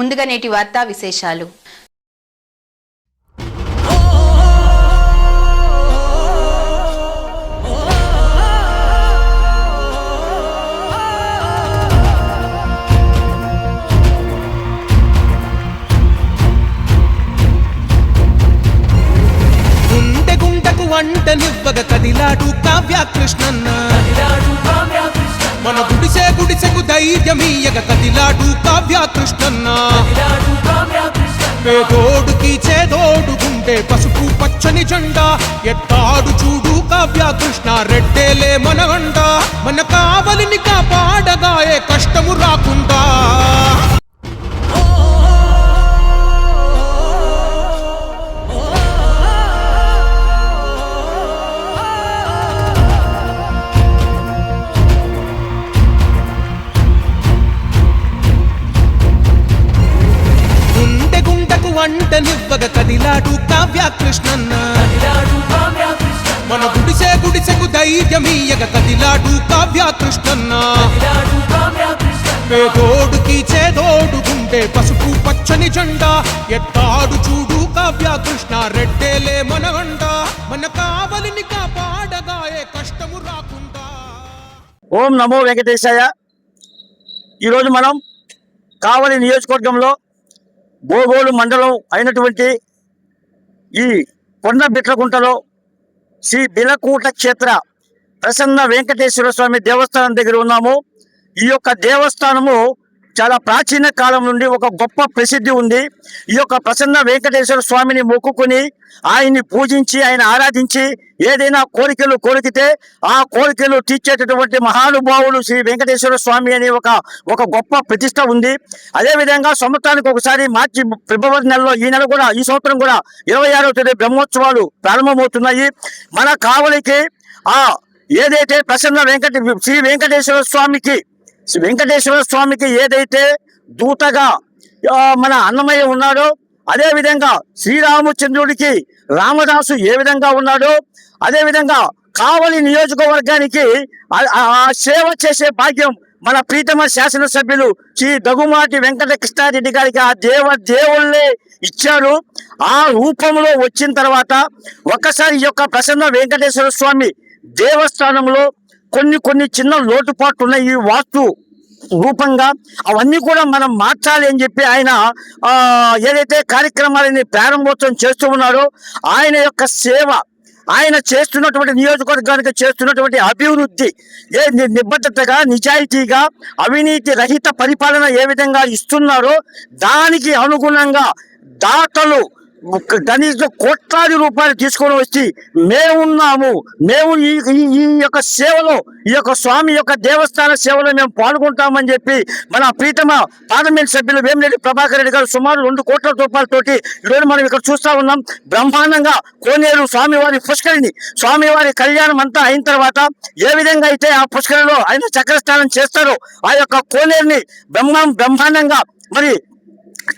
ముందుగా నేటి వార్తా విశేషాలు. వంటనివ్వగ కదిలాడు కావ్య కృష్ణన్న మన గుడిసె గుడిసెకు ధైర్యమీయగ కదిలాడు కావ్య కృష్ణన్న. పేదోడుకి చేదోడు గుండె పసుపు పచ్చని జెండా. ఎత్తాడు చూడు కావ్య కృష్ణ రెడ్డేలే మన వండ మన కావలిని కాపాడగా ఏ కష్టము రాకుండా. వంటనివ్వగ కదిలాడు కావ్య కృష్ణన్న. మన గుడిసె గుడిసెకు ధైర్యమీయగ కదిలాడు కావ్య కృష్ణన్న. పేదోడుకి చేదోడు గుండె పసుపు పచ్చని జెండా. ఎత్తాడు చూడు కావ్య కృష్ణ రెడ్డేలే మన వండ మన కావలిని కాపాడగా ఏ కష్టము రాకుండా. ఓం నమో వెంకటేశాయ. ఈరోజు మనం కావలి నియోజకవర్గంలో బోగోలు మండలం అయినటువంటి ఈ కొండ బిట్లకుంటలో శ్రీ బిలకూట క్షేత్ర ప్రసన్న వెంకటేశ్వర స్వామి దేవస్థానం దగ్గర ఉన్నాము. ఈ యొక్క దేవస్థానము చాలా ప్రాచీన కాలం నుండి ఒక గొప్ప ప్రసిద్ధి ఉంది. ఈ యొక్క ప్రసన్న వెంకటేశ్వర స్వామిని మొక్కుకుని ఆయన్ని పూజించి ఆయన ఆరాధించి ఏదైనా కోరికలు కోరికితే ఆ కోరికలు తీర్చేటటువంటి మహానుభావులు శ్రీ వెంకటేశ్వర స్వామి అనే ఒక ఒక గొప్ప ప్రతిష్ట ఉంది. అదేవిధంగా సంవత్సరానికి ఒకసారి మార్చి ఫిబ్రవరి నెలలో ఈ నెల కూడా ఈ సంవత్సరం కూడా ఇరవై ఆరవ తేదీ బ్రహ్మోత్సవాలు ప్రారంభమవుతున్నాయి. మన కావలికి ఆ ఏదైతే ప్రసన్న వెంకట శ్రీ వెంకటేశ్వర స్వామికి వెంకటేశ్వర స్వామికి ఏదైతే దూతగా మన అన్నమయ్య ఉన్నాడో అదే విధంగా శ్రీరామచంద్రుడికి రామదాసు ఏ విధంగా ఉన్నాడో అదే విధంగా కావలి నియోజకవర్గానికి ఆ- సేవ చేసే భాగ్యం మన ప్రీతమ శాసనసభ్యులు శ్రీ దగుమాటి వెంకట కృష్ణారెడ్డి గారికి ఆ దేవ దేవుళ్ళే ఇచ్చారు. ఆ రూపంలో వచ్చిన తర్వాత ఒక్కసారి ఈ యొక్క ప్రసన్న వెంకటేశ్వర స్వామి దేవస్థానంలో కొన్ని కొన్ని చిన్న లోటుపాట్లు ఉన్నాయి ఈ వాస్తు రూపంగా అవన్నీ కూడా మనం మార్చాలి అని చెప్పి ఆయన ఏదైతే కార్యక్రమాలని ప్రారంభోత్సవం చేస్తూ ఉన్నారో ఆయన యొక్క సేవ ఆయన చేస్తున్నటువంటి నియోజకవర్గానికి చేస్తున్నటువంటి అభివృద్ధి ఏ నిబద్ధతగా నిజాయితీగా అవినీతి రహిత పరిపాలన ఏ విధంగా ఇస్తున్నారో దానికి అనుగుణంగా దాతలు కనీసం కోట్లాది రూపాయలు తీసుకొని వచ్చి మేమున్నాము. మేము ఈ ఈ- ఈ యొక్క సేవలో ఈ యొక్క స్వామి యొక్క దేవస్థాన సేవలో మేము పాల్గొంటామని చెప్పి మన ప్రీతమ పార్లమెంట్ సభ్యులు వేమిరెడ్డి ప్రభాకర్ రెడ్డి గారు సుమారు రెండు కోట్ల రూపాయలతోటి ఈరోజు మనం ఇక్కడ చూస్తా ఉన్నాం. బ్రహ్మాండంగా కోనేరు స్వామివారి పుష్కరిణి స్వామివారి కళ్యాణం అంతా అయిన తర్వాత ఏ విధంగా అయితే ఆ పుష్కరిలో ఆయన చక్రస్నానం చేస్తారో ఆ యొక్క కోనేరుని బ్రహ్మ బ్రహ్మాండంగా మరి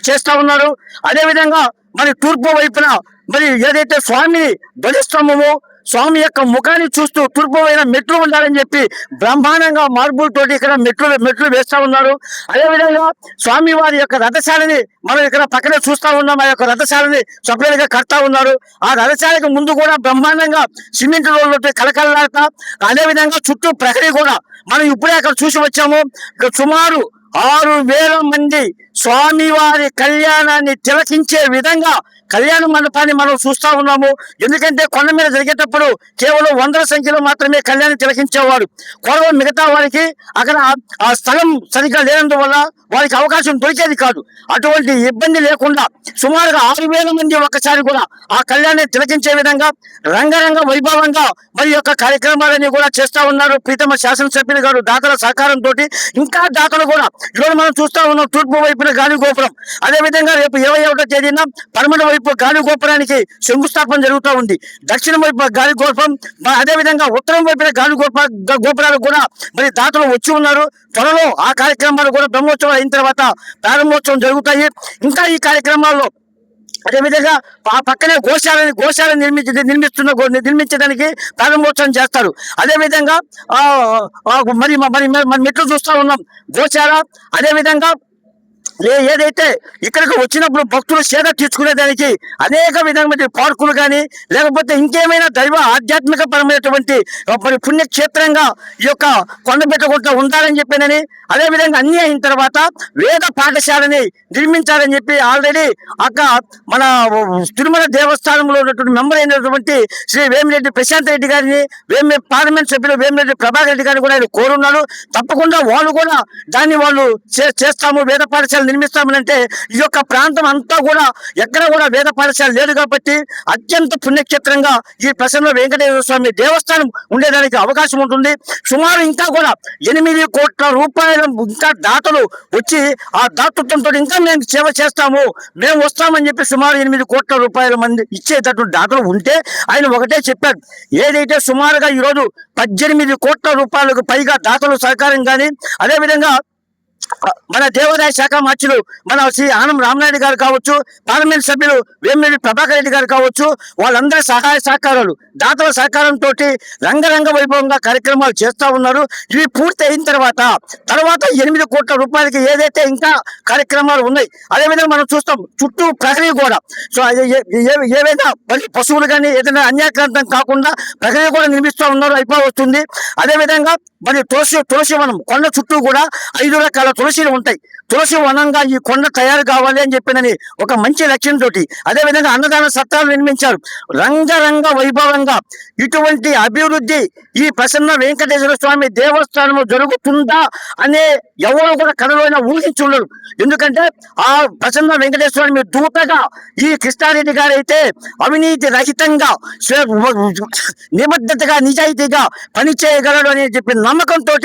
చేస్తా ఉన్నారు. అదేవిధంగా మరి తూర్పు వైపున మరి ఏదైతే స్వామి ధ్వజస్తంభము స్వామి యొక్క ముఖాన్ని చూస్తూ తూర్పు పైన మెట్లు ఉండాలని చెప్పి బ్రహ్మాండంగా మార్బులతోటి ఇక్కడ మెట్లు మెట్లు వేస్తూ ఉన్నారు. అదేవిధంగా స్వామి వారి యొక్క రథశాలని మనం ఇక్కడ పక్కనే చూస్తూ ఉన్నాం. ఆ యొక్క రథశాలని సపరేట్గా కడతా ఉన్నారు. ఆ రథశాలకు ముందు కూడా బ్రహ్మాండంగా సిమెంట్ రోడ్లతో కలకలలాడతా అదేవిధంగా చుట్టూ ప్రహరీ కూడా. మనం ఇప్పుడే అక్కడ చూసి వచ్చాము. ఇక్కడ సుమారు ఆరు వేల మంది స్వామివారి కళ్యాణాన్ని తిలకించే విధంగా కళ్యాణ మండపాన్ని మనం చూస్తా ఉన్నాము. ఎందుకంటే కొండ మీద జరిగేటప్పుడు కేవలం వందల సంఖ్యలో మాత్రమే కళ్యాణం తిలకించేవాడు కొరవ మిగతా వారికి అక్కడ ఆ- స్థలం సరిగ్గా లేనందువల్ల వారికి అవకాశం దొరికేది కాదు. అటువంటి ఇబ్బంది లేకుండా సుమారుగా ఆరు వేల మంది ఒక్కసారి కూడా ఆ కళ్యాణాన్ని తిలకించే విధంగా రంగరంగ వైభవంగా మరి యొక్క కార్యక్రమాలన్నీ కూడా చేస్తా ఉన్నారు. ప్రీతమ శాసనసభ్యులు గారు దాతల సహకారంతో ఇంకా దాతలు కూడా ఈరోజు మనం చూస్తా ఉన్నాం తూర్పు వైపున గాలి గోపురం. అదే విధంగా రేపు ఇరవై ఒకటో తేదీన పడమట వైపు గాలి గోపురానికి శంకుస్థాపన జరుగుతూ ఉంది. దక్షిణం వైపు గాలి గోపురం అదేవిధంగా అదే విధంగా ఉత్తరం వైపున గాలి గోపుర గోపురాలు కూడా మరి దాతలు వచ్చి ఉన్నారు. త్వరలో ఆ కార్యక్రమాలు కూడా బ్రహ్మోత్సవం అయిన తర్వాత ప్రారంభోత్సవం జరుగుతాయి. ఇంకా ఈ కార్యక్రమాల్లో అదేవిధంగా ఆ పక్కనే గోశాలని గోశాల నిర్మించి నిర్మిస్తున్న నిర్మించడానికి ప్రారంభోత్సవం చేస్తారు. అదేవిధంగా మరి మరి మరి మెట్లు చూస్తూ ఉన్నాం. గోశాల అదేవిధంగా ఏ ఏదైతే ఇక్కడికి వచ్చినప్పుడు భక్తులు సేద తీర్చుకునేదానికి అనేక విధమైన పార్కులు కానీ లేకపోతే ఇంకేమైనా దైవ ఆధ్యాత్మిక పరమైనటువంటి మరి పుణ్యక్షేత్రంగా ఈ యొక్క కొండబెట్టగుంట ఉండాలని చెప్పానని అదేవిధంగా అన్ని అయిన తర్వాత వేద పాఠశాలని నిర్మించాలని చెప్పి ఆల్రెడీ అక్క మన తిరుమల దేవస్థానంలో ఉన్నటువంటి మెంబర్ అయినటువంటి శ్రీ వేమిరెడ్డి ప్రశాంత్ రెడ్డి గారిని వేమి పార్లమెంట్ సభ్యులు వేమిరెడ్డి ప్రభాకర్ రెడ్డి గారిని కూడా ఆయన కోరున్నారు తప్పకుండా వాళ్ళు కూడా దాన్ని వాళ్ళు చే- చేస్తాము. వేద పాఠశాల పాఠశాలలు అంటే ఈ యొక్క ప్రాంతం అంతా కూడా ఎక్కడ కూడా వేద పాఠశాల లేదు కాబట్టి అత్యంత పుణ్యక్షేత్రంగా ఈ ప్రసన్న వెంకటేశ్వర స్వామి దేవస్థానం ఉండేదానికి అవకాశం ఉంటుంది. సుమారు ఇంకా కూడా ఎనిమిది కోట్ల రూపాయల ఇంకా దాతలు వచ్చి ఆ దాతృత్వంతో ఇంకా మేము సేవ చేస్తాము. మేము వస్తామని చెప్పి సుమారు ఎనిమిది కోట్ల రూపాయల మంది ఇచ్చేటటువంటి దాతలు ఉంటే ఆయన ఒకటే చెప్పారు. ఏదైతే సుమారుగా ఈరోజు పద్దెనిమిది కోట్ల రూపాయలకు పైగా దాతలు సహకారం కానీ అదేవిధంగా మన దేవాదాయ శాఖ మంత్రులు మన శ్రీ ఆనం రామనాయుడు గారు కావచ్చు పార్లమెంట్ సభ్యులు వేమిరెడ్డి ప్రభాకర్ రెడ్డి గారు కావచ్చు వాళ్ళందరి సహాయ సహకారాలు దాతల సహకారంతో రంగరంగ వైభవంగా కార్యక్రమాలు చేస్తూ ఉన్నారు. ఇవి పూర్తి అయిన తర్వాత తర్వాత ఎనిమిది కోట్ల రూపాయలకి ఏదైతే ఇంకా కార్యక్రమాలు ఉన్నాయి అదేవిధంగా మనం చూస్తాం చుట్టూ ప్రహరీ కూడా సో ఏ- ఏవైనా మరి పశువులు కానీ ఏదైనా అన్యాక్రాంతం కాకుండా ప్రహరీ కూడా నిర్మిస్తూ ఉన్నారు అయిపోతుంది అదేవిధంగా మరి తులసి తులసి వనం కొండ చుట్టూ కూడా ఐదు రకాల తులసిలు ఉంటాయి. తులసి వనంగా ఈ కొండ తయారు కావాలి అని చెప్పినని ఒక మంచి లక్ష్యంతో అదేవిధంగా అన్నదాన సత్రాలు నిర్మించారు. రంగరంగ వైభవంగా ఇటువంటి అభివృద్ధి ఈ ప్రసన్న వెంకటేశ్వర స్వామి దేవస్థానం జరుగుతుందా అనే ఎవరు కూడా కథలోనే ఊహించుండరు. ఎందుకంటే ఆ ప్రసన్న వెంకటేశ్వర స్వామి దూతగా ఈ కృష్ణారెడ్డి గారు అయితే అవినీతి రహితంగా నిబద్ధతగా నిజాయితీగా పనిచేయగలడు అని చెప్పి నమ్మకంతో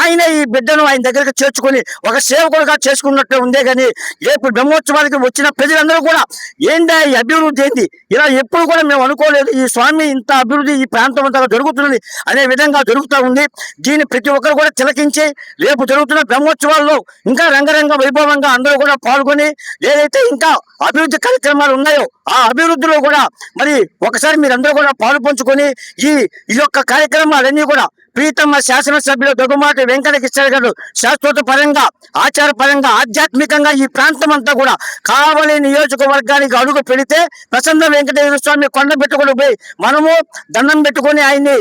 ఆయన ఈ బిడ్డను ఆయన దగ్గరకు చేర్చుకొని ఒక సేవకుడుగా చేసుకున్నట్టు ఉందే కానీ రేపు బ్రహ్మోత్సవానికి వచ్చిన ప్రజలందరూ కూడా ఏందా ఈ అభివృద్ధి ఏంది? ఇలా ఎప్పుడు కూడా మేము అనుకోలేదు ఈ స్వామి ఇంత అభివృద్ధి ఈ ప్రాంతం అంతా జరుగుతున్నది అనే విధంగా జరుగుతూ ఉంది. దీన్ని ప్రతి ఒక్కరు కూడా తిలకించి రేపు జరుగుతున్న బ్రహ్మోత్సవాల్లో ఇంకా రంగరంగ వైభవంగా అందరూ కూడా పాల్గొని ఏదైతే ఇంకా అభివృద్ధి కార్యక్రమాలు ఉన్నాయో ఆ అభివృద్ధిలో కూడా మరి ఒకసారి మీరందరూ కూడా పాలు పంచుకొని ఈ ఈ యొక్క కార్యక్రమాలన్నీ కూడా ప్రీతమ్మ శాసనసభ్యులు దొగుమాటి వెంకట కిషోర్ గారు శాశ్వత పరంగా ఆచార పరంగా ఆధ్యాత్మికంగా ఈ ప్రాంతం అంతా కూడా కావలి నియోజకవర్గానికి అడుగు పెడితే ప్రసన్న వెంకటేశ్వర స్వామి కొండ పెట్టుకుని పోయి మనము దండం పెట్టుకొని ఆయన్ని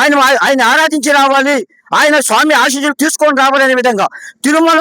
ఆయన ఆయన ఆరాధించి రావాలి. ఆయన స్వామి ఆశీస్సులు తీసుకొని రావాలనే విధంగా. తిరుమల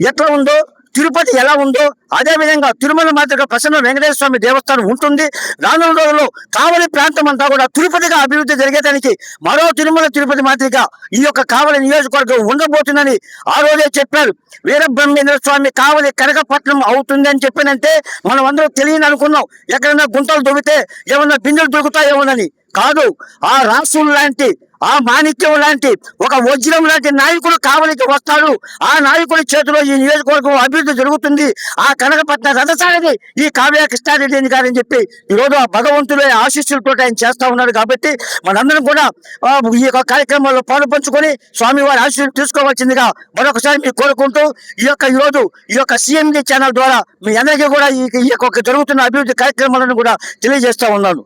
ఎట్లా ఉందో తిరుపతి ఎలా ఉందో అదే విధంగా తిరుమల మాదిరిగా ప్రసన్న వెంకటేశ్వర స్వామి దేవస్థానం ఉంటుంది. రానున్న రోజుల్లో కావలి ప్రాంతం అంతా కూడా తిరుపతిగా అభివృద్ధి జరిగేదానికి మరో తిరుమల తిరుపతి మాదిరిగా ఈ యొక్క కావలి నియోజకవర్గం ఉండబోతుందని ఆ రోజే చెప్పారు. వీరబ్రహ్మేంద్ర స్వామి కావలి కనకపట్నం అవుతుంది అని చెప్పినంటే మనం అందరూ తెలియని అనుకున్నాం ఎక్కడైనా గుంటలు దొరికితే ఏమన్నా బిందెలు దొరుకుతాయేమోనని. కాదు ఆ రాసులు లాంటి ఆ మాణిక్యం లాంటి ఒక వజ్రం లాంటి నాయకుడు కావలికి వస్తాడు. ఆ నాయకుడి చేతిలో ఈ నియోజకవర్గం అభివృద్ధి జరుగుతుంది. ఆ కనకపట్న రథసారథి ఈ కావ్య కృష్ణారెడ్డి గారని చెప్పి ఈరోజు ఆ భగవంతుడే ఆశీస్సులతో ఆయన చేస్తా ఉన్నాడు కాబట్టి మనందరం కూడా ఈ యొక్క కార్యక్రమంలో పాలు పంచుకొని స్వామివారి ఆశీస్సులు తీసుకోవాల్సిందిగా మరొకసారి మీరు కోరుకుంటూ ఈ యొక్క ఈరోజు ఈ యొక్క సీఎండి ఛానల్ ద్వారా మీ అందరికీ కూడా ఈ ఈ యొక్క జరుగుతున్న అభివృద్ధి కార్యక్రమాలను కూడా తెలియజేస్తా ఉన్నాను.